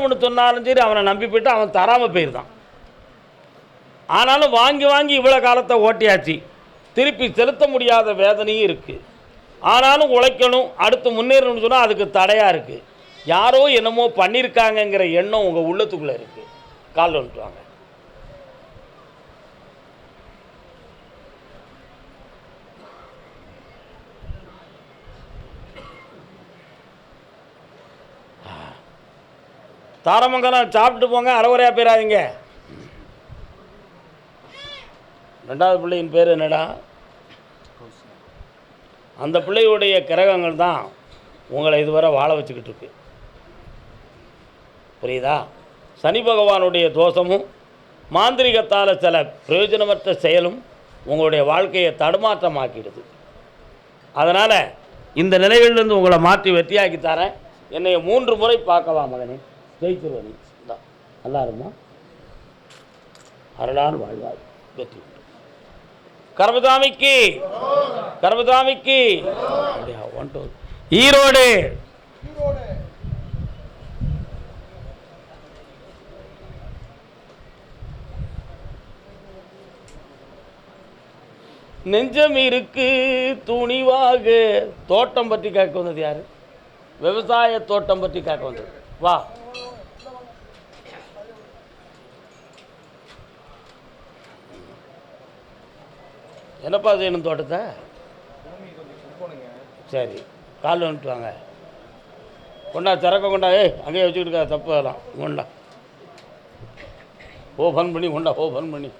தரேன்னு சொன்னாலும் சரி அவனை நம்பி போயிட்டு அவன் தராமல் போயிருந்தான். ஆனாலும் வாங்கி வாங்கி இவ்வளோ காலத்தை ஓட்டியாச்சு. திருப்பி செலுத்த முடியாத வேதனையும் இருக்குது ஆனாலும் உழைக்கணும் அடுத்து முன்னேறணும்னு சொன்னால் அதுக்கு தடையாக இருக்குது யாரோ என்னமோ பண்ணியிருக்காங்கங்கிற எண்ணம் உங்கள் உள்ளத்துக்குள்ளே இருக்குது கால் வந்துட்டு வாங்க. தாரமங்கலம் சாப்பிட்டு போங்க அறகுறையாக போயிடாதீங்க. ரெண்டாவது பிள்ளையின் பேர் என்னடா? அந்த பிள்ளையுடைய கிரகங்கள் தான் உங்களை இதுவரை வாழ வச்சுக்கிட்டு இருக்கு. புரியுதா? சனி பகவானுடைய தோஷமும் மாந்திரிகத்தால் சில பிரயோஜனமற்ற செயலும் உங்களுடைய வாழ்க்கையை தடுமாற்றமாக்கிடுது. அதனால் இந்த நிலையிலிருந்து உங்களை மாற்றி வெற்றியாக்கி தரேன். என்னை மூன்று முறை பார்க்கலாம் மகனே. ஜெயிச்சிருவனி நல்லா இருமா அருளால் வாழ்வாய். வெற்றி. உண்டு. கர்மதாமிக்கு. கர்மதாமிக்கு. அப்படியா ஒன் டூ ஈரோடு. நெஞ்சம் இருக்கு துணிவாக தோட்டம் பற்றி கேட்க வந்தது யாரு? விவசாய தோட்டம் பற்றி கேட்க வந்தது. வா. என்னப்பா செய்யணும் தோட்டத்தை? சரி கால் வந்துட்டு வாங்க. கொண்டா திறக்க கொண்டா ஏய் அங்கேயே வச்சுக்கிட்டு இருக்கா தப்பு அதெல்லாம். கொண்டா. ஓபன் பண்ணி கொண்டா ஓபன் பண்ணி.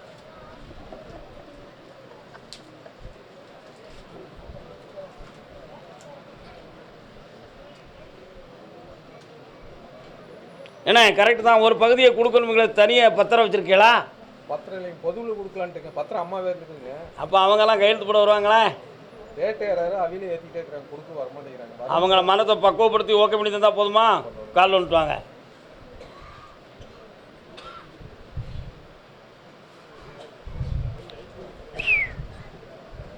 என்ன கரெக்டு தான். ஒரு பகுதியை கொடுக்கணுங்களே தனியாக பத்திரம் வச்சுருக்கீங்களா? பத்திரம் இல்லைங்க பொதுவில் கொடுக்கலான்ட்டுங்க பத்திரம் அம்மாவே இருக்குதுங்க அப்போ அவங்கெல்லாம் கையெழுத்து போட வருவாங்களே? ரேட்டு ஏறாரு அவிலே ஏற்றிட்டே இருக்கிறாங்க கொடுக்க வர மாட்டேங்கிறாங்க அவங்கள மனத்தை பக்குவப்படுத்தி ஓகே பண்ணி தந்தால் போதுமா? கால் வந்துட்டு வாங்க.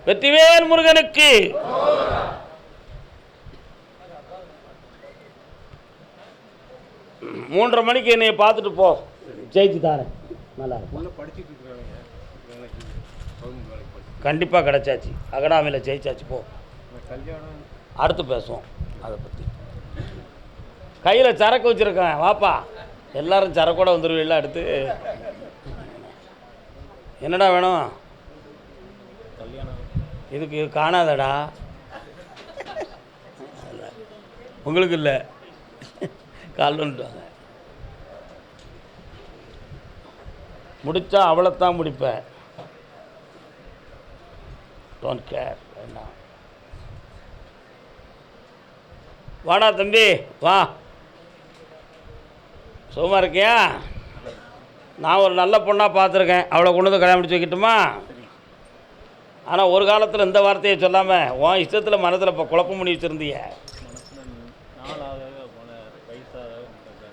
வெற்றிவேல் முருகனுக்கு. மூன்றரை மணிக்கு என்னைய பார்த்துட்டு போ. ஜெயிச்சு தாரேன் நல்லா இருக்கும். படிச்சுட்டு இருக்கிறாங்க கண்டிப்பாக கிடைச்சாச்சு. அகடாமையில் ஜெயிச்சாச்சு போ. கல்யாணம். அடுத்து பேசுவோம் அதை பற்றி கையில் சரக்கு வச்சுருக்கேன் வாப்பா. எல்லாரும் சரக்கோட வந்துடுவீங்களா அடுத்து? என்னடா வேணும்? இதுக்கு காணாதடா. உங்களுக்கு இல்லை. கால் வந்துட்டாங்க முடித்தா அவளைத்தான் முடிப்பேன். டோன்ட் கேர் வேண்டாம் வாடா தம்பி வா. சும்மா இருக்கியா? நான் ஒரு நல்ல பொண்ணாக பார்த்துருக்கேன். அவளை கொண்டு வந்து கல்யாணம் முடிச்சு வைக்கட்டுமா? ஆனால் ஒரு காலத்தில் இந்த வார்த்தையை சொல்லாமல் உன் இஷ்டத்தில் மனதில் இப்போ குழப்பம் பண்ணி வச்சுருந்திய.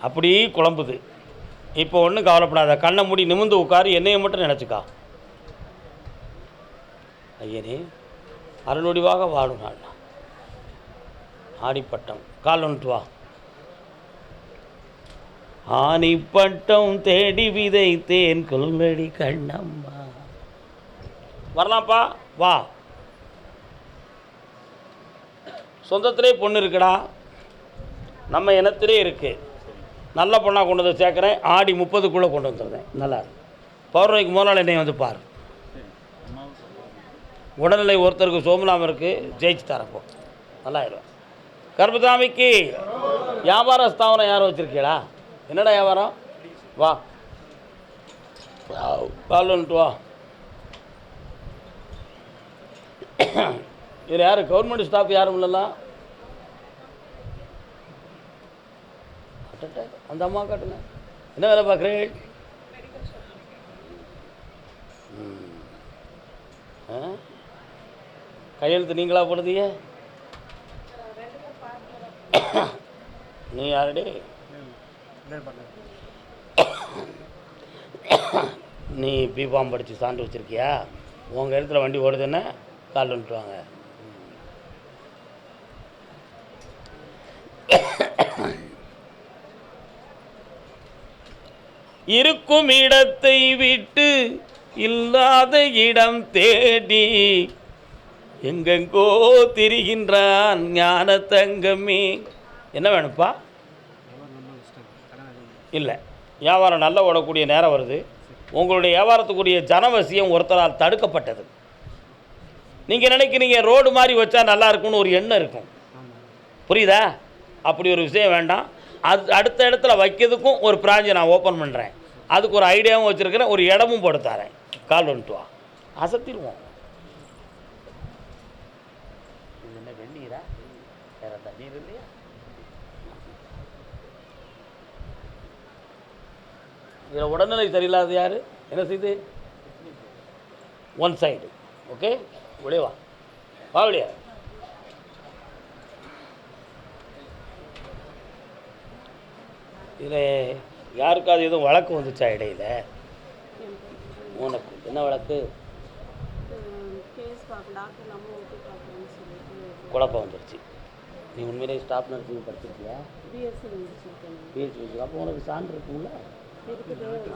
அப்படி குழம்புது. இப்போ ஒன்றும் கவலைப்படாத கண்ணை மூடி நிமிந்து உட்காரு என்னையை மட்டும் நினச்சிக்கா. ஐயனே அருளொடிவாக வாடும் நான். ஆடிப்பட்டம் கால் வந்துட்டு வா. ஆணிப்பட்டம் தேடி விதைத்தேன் கொல்லடி கண்ணம்மா. வரலாம்ப்பா வா. சொந்தத்திலே பொண்ணு இருக்குடா. நம்ம இனத்திலே இருக்குது நல்ல பொண்ணாக கொண்டு வந்து சேர்க்குறேன். ஆடி முப்பதுக்குள்ளே கொண்டு வந்துடுறேன். நல்லா பௌர்ணமிக்கு முதல் நாள் என்னை வந்து பாரு. உடல்நிலை ஒருத்தருக்கு சோமநாமம் இருக்குது ஜெயிச்சு தரப்போ நல்லாயிடும் ஆயிடும் வியாபார ஸ்தாபனம் யாரும் வச்சுருக்கீங்களா என்னடா வியாபாரம்? வா. கால் வந்துட்டு வா. இதில் யார்? கவர்மெண்ட் ஸ்டாஃப் யாரும் இல்லைல்லாம் அட்டட்ட, அந்த அம்மா காட்டுங்க என்ன வேலை பார்க்குறீங்க? கையெழுத்து நீங்களா போடுதீங்க? நீ யாரடி? நீ பிபாம் படித்து சான்று வச்சுருக்கியா? உங்கள் இடத்துல வண்டி ஓடுதுன்னு கால் வந்துட்டு வாங்க. இருக்கும் இடத்தை விட்டு இல்லாத இடம் தேடி எங்கெங்கோ திரிகின்றான் ஞான தங்கமே. என்ன வேணும்ப்பா? இல்லை. வியாபாரம் நல்ல ஓடக்கூடிய நேரம் வருது. உங்களுடைய வியாபாரத்துக்குரிய ஜனவசியம் ஒருத்தரால் தடுக்கப்பட்டது. நீங்கள் நினைக்கிறீங்க ரோடு மாதிரி வச்சா நல்லா இருக்கும்னு ஒரு எண்ணம் இருக்கும். புரியுதா? அப்படி ஒரு விஷயம் வேண்டாம். அது அடுத்த இடத்துல வைக்கிறதுக்கும் ஒரு பிராஞ்சை நான் ஓப்பன் பண்ணுறேன் அதுக்கு ஒரு ஐடியாவும் வச்சுருக்கிறேன் ஒரு இடமும் போட்டு தரேன். கால் வந்துட்டு வா. அசத்திடுவோம். இது என்ன வெந்நீரா? வேற தண்ணீர் இல்லையா? இதில் உடல்நிலை சரியில்லாத யார்? என்ன செய்து? ஒன் சைடு ஓகே வெளியே வா. வா இதில் யாருக்காவது எதுவும் வழக்கு வந்துச்சா இடையில? உனக்கு என்ன வழக்கு? குழப்பம் வந்துருச்சு. நீ உண்மையிலே ஸ்டாப் நர்சிங் படிச்சிருக்கியா? பிஎஸ்சி அப்போ உனக்கு சான்று இருக்குங்களா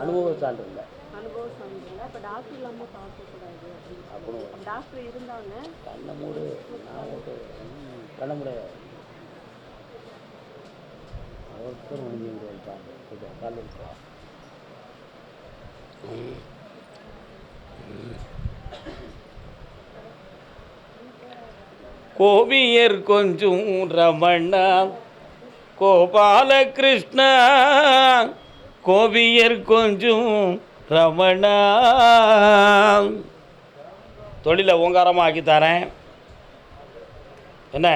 அனுபவ சான்று இல்லை. அனுபவம் சமைக்கல இப்போ டாக்டர் இல்லாமல் பார்க்கக்கூடாது அப்படின்னு டாக்டர் இருந்தாங்க. கண்ணை மூடு நான் கண்ணை மூட. ஒருத்தர் முடிஞ்சு வைப்பாங்க கொஞ்சம் கால் கோவியர் கொஞ்சம் ரமணா கோபாலகிருஷ்ணா கோவியர் கொஞ்சம் ரமணா. தொழிலை ஓங்காரமாக ஆக்கி தரேன். என்ன?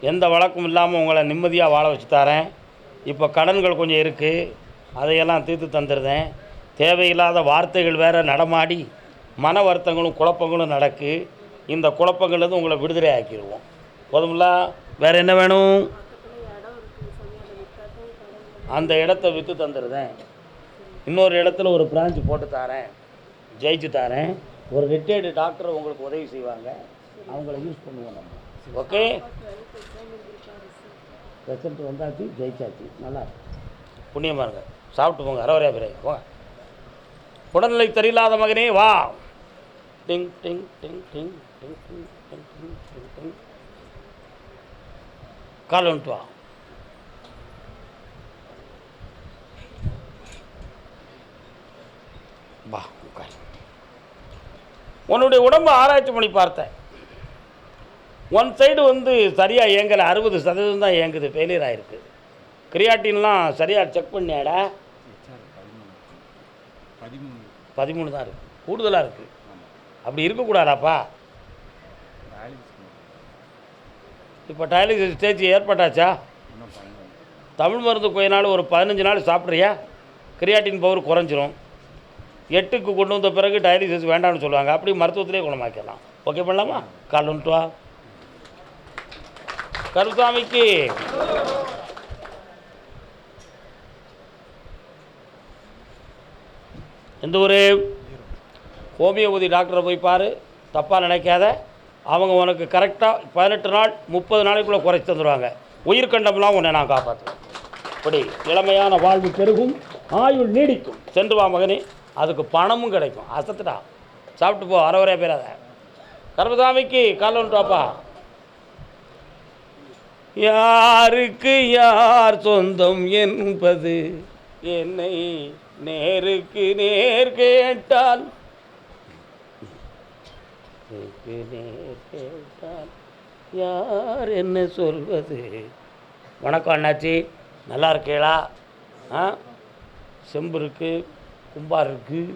எந்த வழக்கம் இல்லாமல் உங்களை நிம்மதியாக வாழ வச்சு தரேன். இப்போ கடன்கள் கொஞ்சம் இருக்குது அதையெல்லாம் தீர்த்து தந்துடுறேன் தேவையில்லாத வார்த்தைகள் வேறு நடமாடி மன வருத்தங்களும் குழப்பங்களும் நடக்கு. இந்த குழப்பங்கள்லேருந்து உங்களை விடுதலை ஆக்கிடுவோம். போதுங்களா வேறு என்ன வேணும்? அந்த இடத்த விற்று தந்துடுறேன் இன்னொரு இடத்துல ஒரு பிரான்ச் போட்டு தரேன். ஜெயிச்சு தரேன். ஒரு ரிட்டையர்டு டாக்டர் உங்களுக்கு உதவி செய்வாங்க. அவங்கள யூஸ் பண்ணுவோம் நம்ம. ஓகே ரிசல்ட் வந்தாச்சு ஜெயிச்சாச்சு. நல்லா புண்ணியமாக இருங்க சாப்பிட்டு போங்க அறவரையா பிறகு போங்க உடல்நிலை தெரியில்லாத மகனே வா. டிங் டிங் டிங் டிங் டிங் டிங் டிங் டிங் டிங் டிங். கால் வந்துட்டு வா. வா உட்கார். உன்னுடைய உடம்பு ஆராய்ச்சி பண்ணி பார்த்தேன். ஒன் சைடு வந்து சரியாக இயங்கலை அறுபது சதவீதம் தான் இயங்குது ஃபெயிலியர் ஆகிருக்கு கிரியாட்டின்லாம் சரியாக செக் பண்ணியாட? பதிமூணு பதிமூணு தான் இருக்குது கூடுதலாக இருக்குது அப்படி இருக்கக்கூடாதாப்பா? இப்போ டயாலிசிஸ் ஸ்டேஜ் ஏற்பட்டாச்சா? தமிழ் மருந்து கொஞ்ச நாள் ஒரு பதினஞ்சு நாள் சாப்பிட்றியா? கிரியாட்டின் பவர் குறைஞ்சிரும். எட்டுக்கு கொண்டு வந்த பிறகு டயாலிசிஸ் வேண்டாம்னு சொல்லுவாங்க. அப்படி மருத்துவத்திலே குணமாக்கலாம் ஓகே பண்ணலாமா? கால் ஒன் வா. கருசாமிக்கு. எந்த ஒரு ஹோமியோபதி டாக்டரை போய் பாரு. தப்பாக நினைக்காத. அவங்க உனக்கு கரெக்டாக பதினெட்டு நாள் முப்பது நாளைக்குள்ளே குறைச்சி தந்துடுவாங்க உயிர் கண்டம்லாம் உன்னை நான் காப்பாற்றுவேன் இப்படி இளமையான வாழ்வு பெருகும் ஆயுள் நீடிக்கும். சென்று வா மகனே. அதுக்கு பணமும் கிடைக்கும். அசத்துடா. சாப்பிட்டு போ அறவரே பேராத கர்மசாமிக்கு கால் வந்துட்டாப்பா யாருக்கு யார் சொந்தம் என்பது என்னை நேருக்கு நேர் கேட்டால் நேருக்கு நேர் கேட்டால் யார் என்ன சொல்வது? வணக்கம் அண்ணாச்சி. நல்லா இருக்கீங்களா? ஆ? செம்பு இருக்குது கும்பார் இருக்குது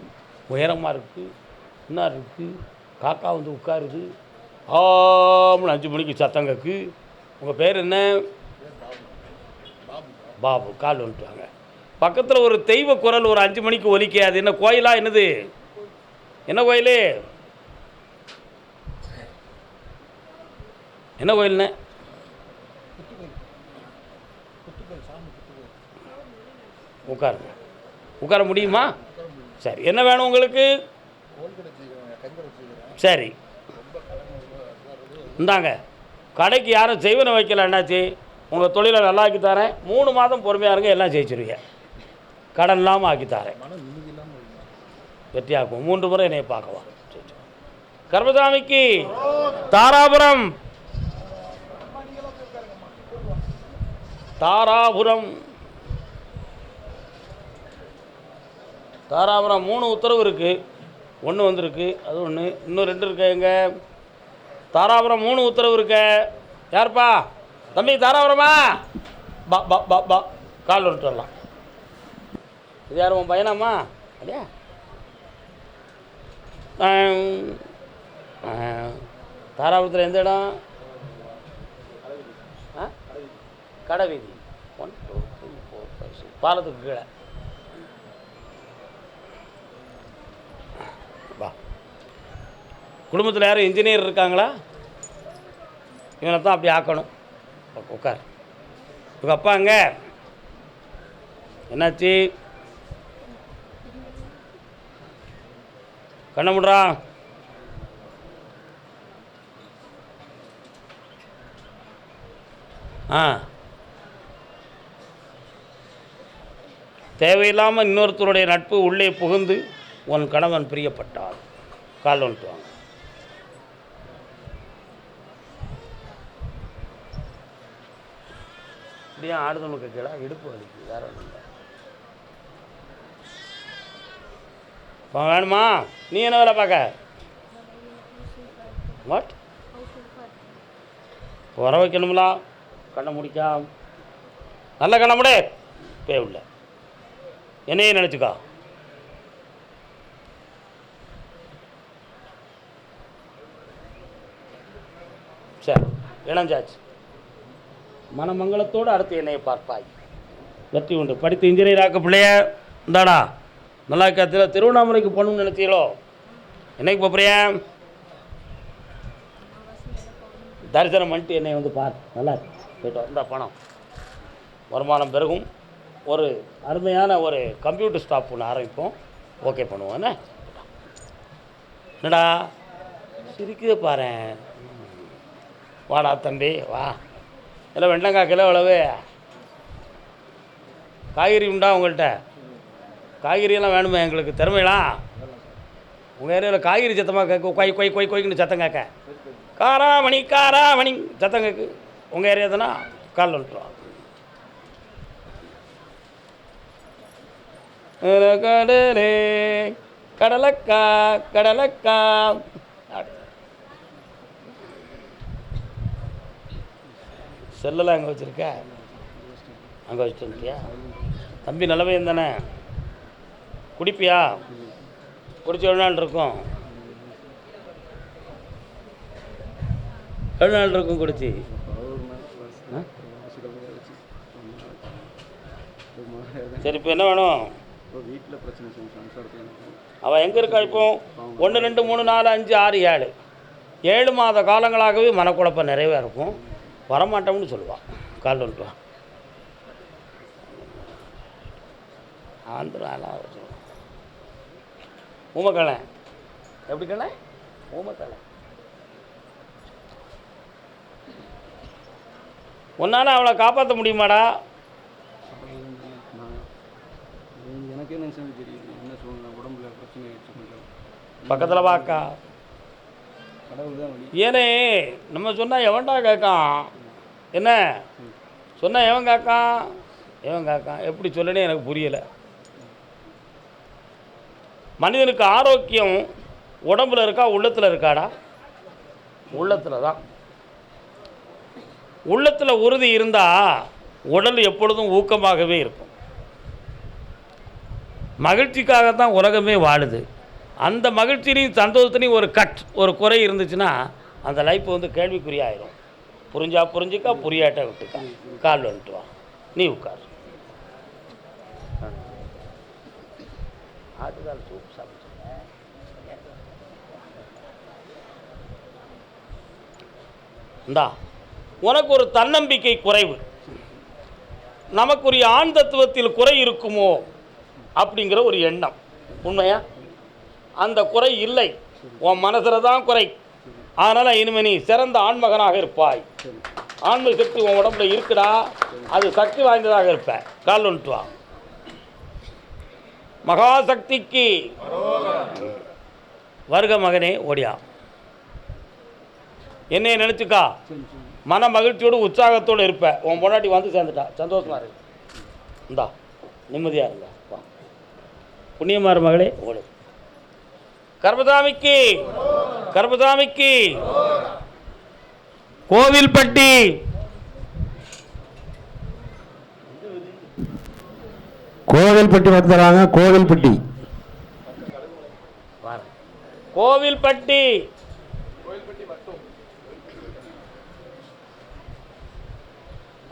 உயரமாக இருக்குது என்ன இருக்குது காக்கா வந்து உட்காருது. ஆம்னு அஞ்சு மணிக்கு சத்தம் உங்கள் பேர் என்ன? பாபு கால் வந்துட்டாங்க. பக்கத்தில் ஒரு தெய்வ குரல் ஒரு அஞ்சு மணிக்கு ஒலிக்க அது என்ன கோயிலா என்னது? என்ன கோயில்? என்ன கோயில்ண்ணே உட்காருங்க. உட்கார முடியுமா? சரி என்ன வேணும் உங்களுக்கு? சரி. இந்தாங்க. கடைக்கு யாரும் செய்வனை வைக்கல என்னாச்சு? உங்கள் தொழிலை நல்லாக்கி தரேன். மூணு மாதம் பொறுமையாக இருங்க எல்லாம் ஜெயிச்சிருவீங்க. கடன் இல்லாமல் ஆக்கி தாரேன். வெற்றியாக்கும் மூன்று முறை என்னை பார்க்கலாம். சரி, கர்மசாமிக்கு தாராபுரம். தாராபுரம். தாராபுரம் மூணு உத்தரவு இருக்குது ஒன்று வந்திருக்கு அது ஒன்று இன்னும் ரெண்டு இருக்கு எங்கே? தாராபுரம் மூணு உத்தரவு இருக்க. யார்ப்பா? தம்பி தாராபுரமா? பா பா பா பா. கால் விட்டு வரலாம் இது யார் உன் பையனாம்மா? அப்படியா தாராபுரத்தில் எந்த இடம்? ஆ? கடை வீதி one two three four five six பாலத்துக்கு கீழே வா குடும்பத்தில் யாரும் இன்ஜினியர் இருக்காங்களா? இவனை தான் அப்படி ஆக்கணும். உட்கார். இவங்க அப்பா அங்கே. என்னாச்சு? கண்ண முடுறா. ஆ. தேவையில்லாமல் இன்னொருத்தருடைய நட்பு உள்ளே புகுந்து உன் கணவன் பிரியப்பட்டார் கால் வந்துட்டு வாங்க. இப்படியே ஆடுதலுக்கு கீழே இடுப்பு வலிக்கு வேற ஒன்றும் இல்லை. இப்போ வேணுமா நீ என்ன வேலை பார்க்க? வாட் உர வைக்கணுங்களா கண்ணை முடிக்கா. நல்ல கண்ணை முடி. பே உள்ள. என்னையே நினச்சிக்கா. சரி இளஞ்சாச்சு. மனமங்கலத்தோடு அடுத்து என்னையை பார்ப்பாய். வெற்றி உண்டு. படித்து இன்ஜினியர் ஆக்க பிள்ளைய இந்தாடா நல்லா இருக்கா திருவண்ணாமலைக்கு போகணும்னு நினைச்சீங்களோ? என்னைக்கு போகிறியா தரிசனம் பண்ணிட்டு என்னை வந்து பார். நல்லா போயிட்டு இந்த பணம். வருமானம் பெருகும். ஒரு அருமையான ஒரு கம்ப்யூட்டர் ஸ்டாப் ஒன்று ஆரம்பிப்போம். ஓகே பண்ணுவோம். என்ன? என்னடா? சிரிக்குது பாரு வாடா தம்பி வா. இல்லை வெண்டங்காய் கிலோ அளவு. காய்கறி உண்டா உங்கள்கிட்ட காய்கறியெல்லாம் வேணுமே எங்களுக்கு திறமையெல்லாம். உங்கள் ஏரியாவில் காய்கறி சத்தமாக கேட்கும் கொய் கொய் கொய் கொய்க்குன்னு சத்தம் கேட்க. காராமணி காராமணி சத்தம் கேட்கு உங்கள் ஏரியா தானே? காலில் விட்டுருவோம் கடலே கடலக்கா கடலக்கா அப்படி. செல்லெல்லாம் அங்கே வச்சுருக்க? அங்கே வச்சுட்டு தம்பி நல்ல தானே? குடிப்பியா? குடிச்சு எவ்வளோ நாள் இருக்கும்? எவ்வளோ நாள் இருக்கும் குடிச்சு? சரி இப்போ என்ன வேணும்? வீட்டில் பிரச்சனை அவன் எங்கே இருக்கா இப்போ? ஒன்று ரெண்டு மூணு நாலு அஞ்சு ஆறு ஏழு. ஏழு மாத காலங்களாகவே மனக்குழப்பம் நிறைவாக இருக்கும் வரமாட்டோம்னு சொல்லுவான் கால் வந்துட்டு ஆந்திராலாம் சொல்லுவான் ஊமக்கலை. எப்படி கலை? ஊமக்கலை. உன்னால் அவளை காப்பாற்ற முடியுமாடா? எனக்கு என்ன தெரியுது. என்ன சூழ்நிலை? உடம்புல பிரச்சனை கொஞ்சம். பக்கத்தில் வாக்கா. ஏனே நம்ம சொன்னால் எவன்டா கேட்கான்? என்ன? சொன்னால் எவன் காக்கா? எவன் காக்கா? எப்படி சொல்லனே எனக்கு புரியலை. மனிதனுக்கு ஆரோக்கியம் உடம்புல இருக்கா உள்ளத்தில் இருக்காடா? உள்ளத்தில் தான். உள்ளத்தில் உறுதி இருந்தால் உடல் எப்பொழுதும் ஊக்கமாகவே இருக்கும். மகிழ்ச்சிக்காக தான் உலகமே வாழுது. அந்த மகிழ்ச்சியிலையும் சந்தோஷத்துலையும் ஒரு கட் ஒரு குறை இருந்துச்சுன்னா அந்த லைஃப் வந்து கேள்விக்குறியாயிரும். புரிஞ்சா புரிஞ்சுக்கா புரியாட்ட விட்டுக்கா. கால் வந்துட்டு வா. நீ உட்கார். ஆட்டுக்கால் சூப் சாப்பிட்டு இந்தா உனக்கு ஒரு தன்னம்பிக்கை குறைவு. நமக்குரிய ஆண் தத்துவத்தில் குறை இருக்குமோ அப்படிங்கிற ஒரு எண்ணம். உண்மையா? அந்த குறை இல்லை. உன் மனசில் தான் குறை. அதனால் இனிமே நீ சிறந்த ஆண்மகனாக இருப்பாய். ஆண்மை சக்தி உன் உடம்புல இருக்குடா. அது சக்தி வாய்ந்ததாக இருப்ப. கால் வந்துட்டு வா. மகாசக்திக்கு வருக மகனே ஓடியா. என்னைய நினச்சிக்கா. மன மகிழ்ச்சியோடு உற்சாகத்தோடு இருப்ப. உன் பொண்டாட்டி வந்து சேர்ந்துட்டா. சந்தோஷமா இருக்கு இந்தா நிம்மதியா இருந்தா வா. புண்ணியமார் மகளே ஓடு. கர்மசாமிக்கு கர்மசாமிக்கு கோவில்பட்டி. கோவில்பட்டி வந்துடுறாங்க கோவில்பட்டி. கோவில்பட்டி.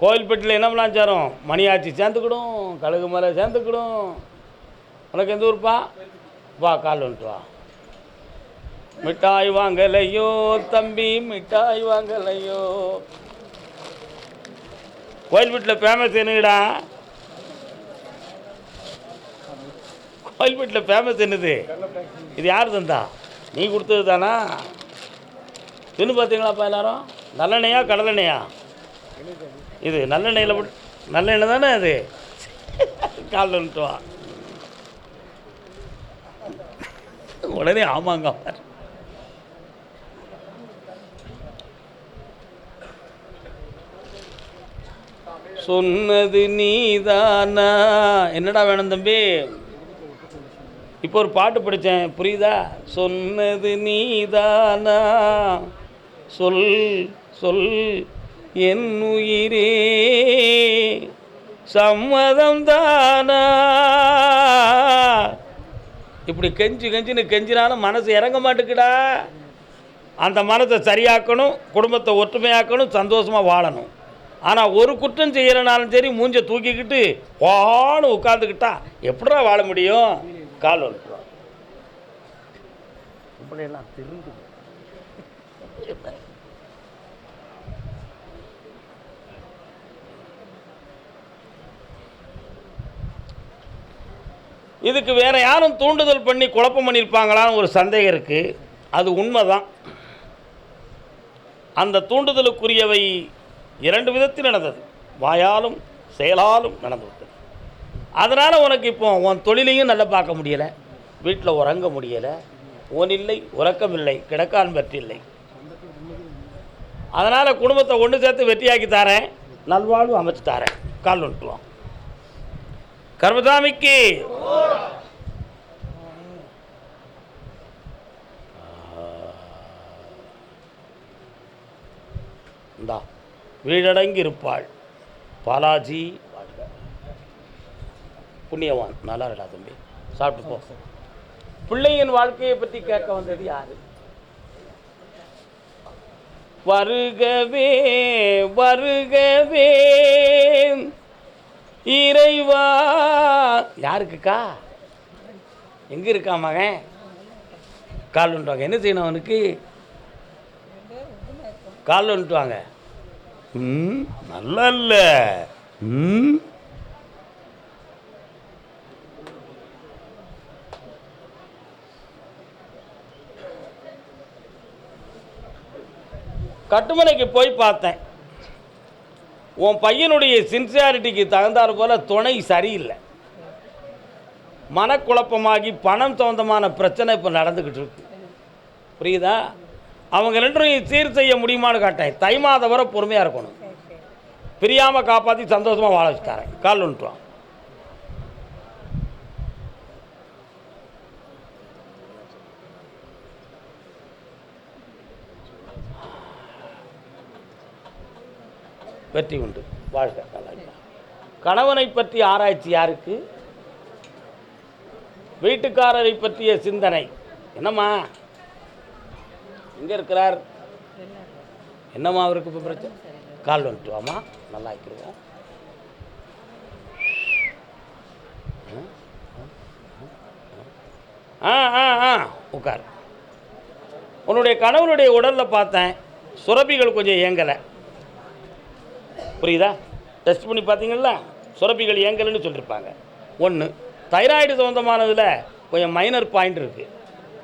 கோவில்பட்டியில் என்ன பண்ணலாம் சேரும் மணியாச்சி சேர்ந்துக்கிடும் கழுகு மலை சேர்ந்துக்கிடும். உனக்கு எந்த ஊருப்பா? வா கால் வந்துட்டு வா. மிட்டாய் வாங்கலையோ தம்பி மிட்டாய் வாங்கலையோ? கோயில்பட்டியில் ஃபேமஸ் என்னங்கடா கோயில் வீட்டில் ஃபேமஸ் என்னது? இது யார் தந்தா? நீ கொடுத்தது தானா? தின்னு பார்த்தீங்களாப்பா எல்லாரும்? நல்லெண்ணெயா கடலெண்ணெயா? இது நல்லெண்ணெயில் நல்லெண்ணெய் தானே அது? காலில் வந்துட்டு வா. உடனே ஆமாங்க சொன்னது நீதானா? என்னடா வேணும் தம்பி? இப்போ ஒரு பாட்டு படித்தேன். புரியுதா? சொன்னது நீதானா? சொல் சொல் என் உயிரே சம்மதம் தானா? இப்படி கெஞ்சி கெஞ்சின்னு கெஞ்சினாலும் மனசு இறங்க மாட்டேங்குடா அந்த மனத்தை சரியாக்கணும் குடும்பத்தை ஒற்றுமையாக்கணும் சந்தோஷமாக வாழணும். ஆனால் ஒரு குற்றம் செய்யலைனாலும் சரி மூஞ்சை தூக்கிக்கிட்டு வான்னு உட்காந்துக்கிட்டா எப்படா வாழ முடியும்? கால் வந்துடும் இப்படியெல்லாம் திருந்து இதுக்கு வேறு யாரும் தூண்டுதல் பண்ணி குழப்பம் பண்ணியிருப்பாங்களான்னு ஒரு சந்தேகம் இருக்குது அது உண்மைதான். அந்த தூண்டுதலுக்குரியவை இரண்டு விதத்தில் நடந்தது. வாயாலும் செயலாலும் நடந்துவிட்டது அதனால் உனக்கு இப்போ உன் தொழிலையும் நல்லா பார்க்க முடியலை. வீட்டில் உறங்க முடியலை. ஓனில்லை உறக்கமில்லை கிடக்கான் பற்றில்லை அதனால் குடும்பத்தை ஒன்று சேர்த்து வெற்றியாக்கி தாரேன். நல்வாழ்வு அமைச்சு தாரேன். கால் வந்துட்டுவோம் கர்மசாமிக்கு. இந்தா. வீடடங்கி இருப்பாள் பாலாஜி புண்ணியவான். நல்லா இருக்கா தம்பி. சாப்பிட்டு போ. பிள்ளையின் வாழ்க்கையை பற்றி கேட்க வந்தது யாரு? வருகவே வருகவே இறைவா. யாருக்குக்கா? எங்க இருக்கா மகன்? கால் வந்துட்டுவாங்க என்ன செய்யணும் அவனுக்கு? கால் ஒன்றுவாங்க ம்? நல்லா இல்லை ம்? கட்டுமனைக்கு போய் பார்த்தேன். உன் பையனுடைய சின்சியாரிட்டிக்கு தகுந்தாற் போல துணை சரியில்லை. மனக்குழப்பமாகி பணம் சம்பந்தமான பிரச்சனை இப்போ நடந்துக்கிட்டு இருக்கு. புரியுதா? அவங்க ரெண்டும் சீர் செய்ய முடியுமான்னு காட்டேன். தை மாதம் வரை பொறுமையாக இருக்கணும். பிரியாமல் காப்பாற்றி சந்தோஷமாக வாழ வச்சுட்டாரேன் கால் வந்துட்டுவான் வெற்றி உண்டு. வாழ்க. கணவனை பற்றி ஆராய்ச்சி யாருக்கு? வீட்டுக்காரரை பற்றிய சிந்தனை. என்னம்மா? எங்கே இருக்கிறார்? என்னம்மா அவருக்கு இப்போ பிரச்சனை? கால் வந்துட்டு வாமா நல்லா இருக்கிறோம் ஆ ஆ ஆ உட்கார். உன்னுடைய கணவனுடைய உடலில் பார்த்தேன். சுரபிகள் கொஞ்சம் இயங்கலை. புரியுதா? டெஸ்ட் பண்ணி பார்த்தீங்களா சுரப்பிகள் இயங்கலைன்னு சொல்லியிருப்பாங்க ஒன்று தைராய்டு சம்மந்தமானதில் கொஞ்சம் மைனர் பாயிண்ட் இருக்குது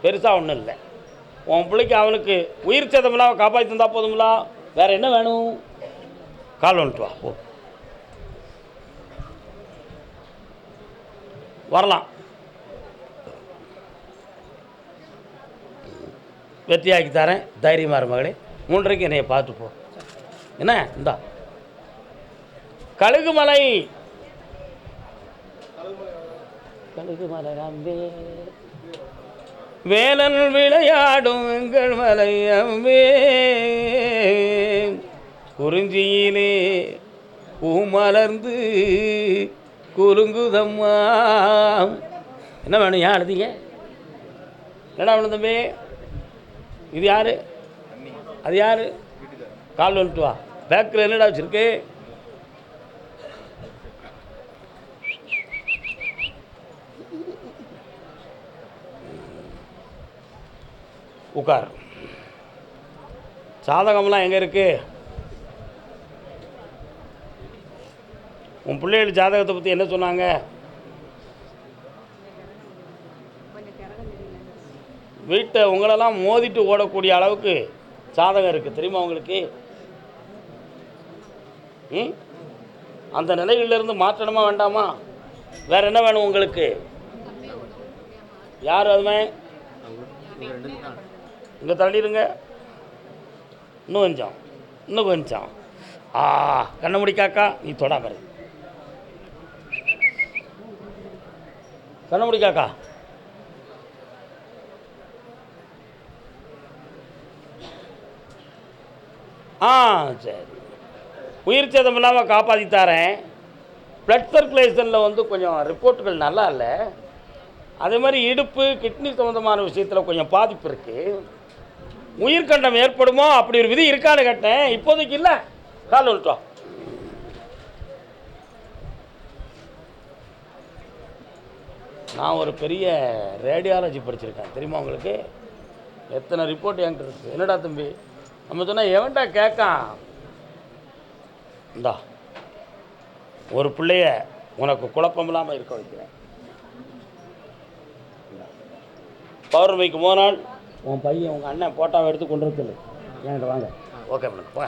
பெருசாக ஒன்றும் இல்லை. உன் பிள்ளைக்கு அவனுக்கு உயிர் சேதம்னா அவன் காப்பாற்றி தந்தால் போதுங்களா வேற என்ன வேணும்? கால் வந்துட்டு வா ஓ வரலாம். வெற்றியாக்கி தரேன். தைரியமாக இரு மகளே. மூன்றைக்கு என்னைய பார்த்து போ. என்ன? இந்தா. கழுகுமலை. கழுகுமலை ராம்பே வேலன் விளையாடும் எங்கள் மலை அம்பே குறிஞ்சியிலே பூமலர்ந்து குறுங்குதம்மா என்ன வேணும் ஏன் அழுதீங்க? என்னடா வேணும் தம்பி? இது யாரு? அது யாரு? கால் வந்துட்டு வா பேக்கில் என்னடா வச்சுருக்கு? உட்கார். சாதகம்லாம் எங்கே இருக்குது உன் பிள்ளைகள் ஜாதகத்தை பற்றி என்ன சொன்னாங்க? வீட்டை உங்களெல்லாம் மோதிட்டு ஓடக்கூடிய அளவுக்கு சாதகம் இருக்குது தெரியுமா உங்களுக்கு? ம்? அந்த நிலையிலிருந்து மாற்றணுமா வேண்டாமா? வேறு என்ன வேணும் உங்களுக்கு? யார் அதுமே? இங்கே தள்ளிடுங்க இன்னும் கொஞ்சம். இன்னும் கொஞ்சம். ஆ கண்ண முடிக்காக்கா நீ தொடாம இரு. கண்ண முடிக்காக்கா ஆ சரி. உயிர் சேதம் இல்லாமல் காப்பாற்றி தரேன். ப்ளட் சர்க்குலேஷனில் வந்து கொஞ்சம் ரிப்போர்ட்டுகள் நல்லா இல்லை. அதே மாதிரி இடுப்பு கிட்னி சம்மந்தமான விஷயத்தில் கொஞ்சம் பாதிப்பு இருக்குது உயிர்கண்டம் ஏற்படுமோ? அப்படி ஒரு விதி இருக்கான்னு கேட்டேன். இப்போதைக்கு இல்லை. கால் விட்டோம் நான் ஒரு பெரிய ரேடியாலஜி படிச்சிருக்கேன். தெரியுமா உங்களுக்கு? எத்தனை ரிப்போர்ட் என்கிட்ட இருக்குது என்னடா தம்பி? நம்ம சொன்னால் எவன்டா கேட்கான் இந்தா. ஒரு பிள்ளைய உனக்கு குழப்பம் இல்லாமல் இருக்க வைக்கிறேன். பௌர்ணமிக்கு மூணு நாள் உன் பையன் உங்கள் அண்ணன் போட்டோவை எடுத்து கொண்டு சொல்லு என்கிட்ட வாங்க. ஓகே மேடம் போ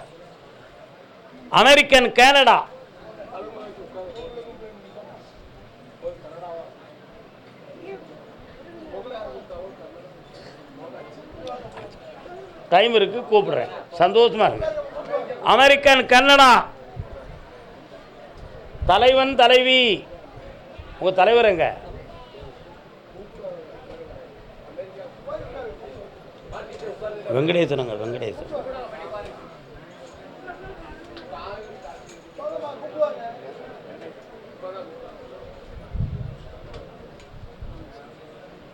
அமெரிக்கன் கனடா டைம் இருக்கு கூப்பிடுறேன். சந்தோஷமா இருக்கு அமெரிக்கன் கன்னடா தலைவன் தலைவி. உங்க தலைவர் எங்க? வெங்கடேசனுங்க வெங்கடேசன்.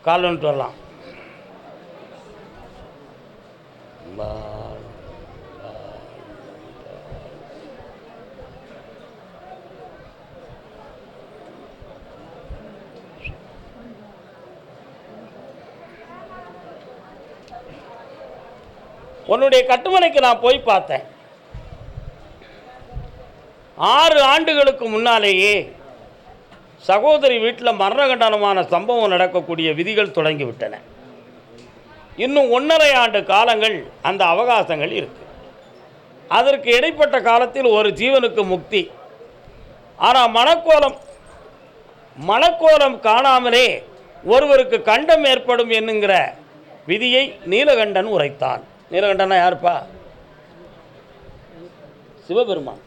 கால் வந்துட்டு வரலாம் பால் உன்னுடைய கட்டுமனைக்கு நான் போய் பார்த்தேன். ஆறு ஆண்டுகளுக்கு முன்னாலேயே சகோதரி வீட்டில் மரணகண்டனமான சம்பவம் நடக்கக்கூடிய விதிகள் தொடங்கிவிட்டன. இன்னும் ஒன்றரை ஆண்டு காலங்கள் அந்த அவகாசங்கள் இருக்கு. அதற்கு இடைப்பட்ட காலத்தில் ஒரு ஜீவனுக்கு முக்தி. ஆனால் மனக்கோலம் மனக்கோலம் காணாமலே ஒருவருக்கு கண்டம் ஏற்படும் என்னுங்கிற விதியை நீலகண்டன் உரைத்தான். நீலகண்டனா யாருப்பா? சிவபெருமான்.